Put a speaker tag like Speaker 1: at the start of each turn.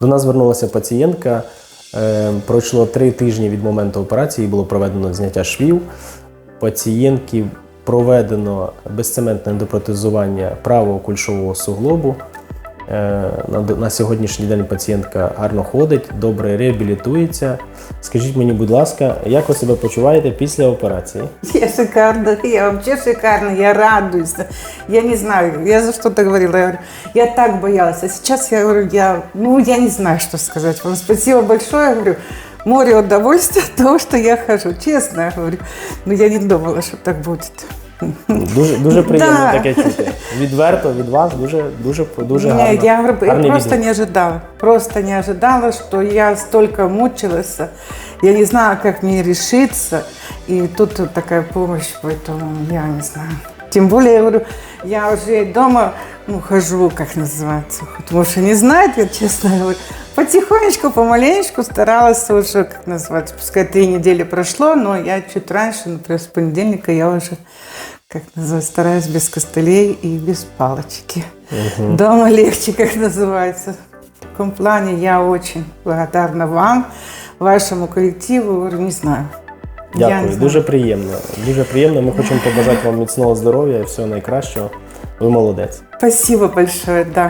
Speaker 1: До нас звернулася пацієнтка. Е, Пройшло три тижні від моменту операції, було проведено зняття швів. Пацієнтки проведено безцементне допротезування правого кульшового суглобу. Е, На, сьогоднішній день пацієнтка гарно ходить, добре реабілітується. Скажіть мені, будь ласка, як ви себе почуваєте після операції?
Speaker 2: Я шикарно, я вообще шикарно, я радуюсь. Я не знаю, я за что-то говорила, я, я так боялась. А сейчас я говорю, я, ну, я не знаю, что сказать вам. Спасибо большое, я говорю, море удовольствия от того, что я хожу. Честно, я говорю, но я не думала, что так будет.
Speaker 1: Дуже, дуже приємно
Speaker 2: Да.
Speaker 1: таке чути. Відверто від вас дуже, дуже, дуже
Speaker 2: Не,
Speaker 1: гарно.
Speaker 2: я, говорю, я
Speaker 1: гарний
Speaker 2: просто
Speaker 1: відгук.
Speaker 2: не ожидала. Просто не ожидала, что я столько мучилась. Я не знала, как мне решиться. И тут вот такая помощь, поэтому я не знаю. Тем более, я говорю, я уже дома ну, хожу, как называется. Потому что не знает, я честно говорю. Потихонечку, помаленечку старалась уже, как называется, пускай три недели прошло, но я чуть раньше, например, с понедельника я уже, как называется, стараюсь без костылей и без палочки. Дома легче, как называется. В таком плане я очень благодарна вам, вашему коллективу, говорю, не знаю. Я не
Speaker 1: Дякую,
Speaker 2: знаю.
Speaker 1: дуже приємно. Дуже приємно. Ми хочемо побажати вам міцного здоров'я і всього найкращого. Ви молодець.
Speaker 2: Спасибо большое, да.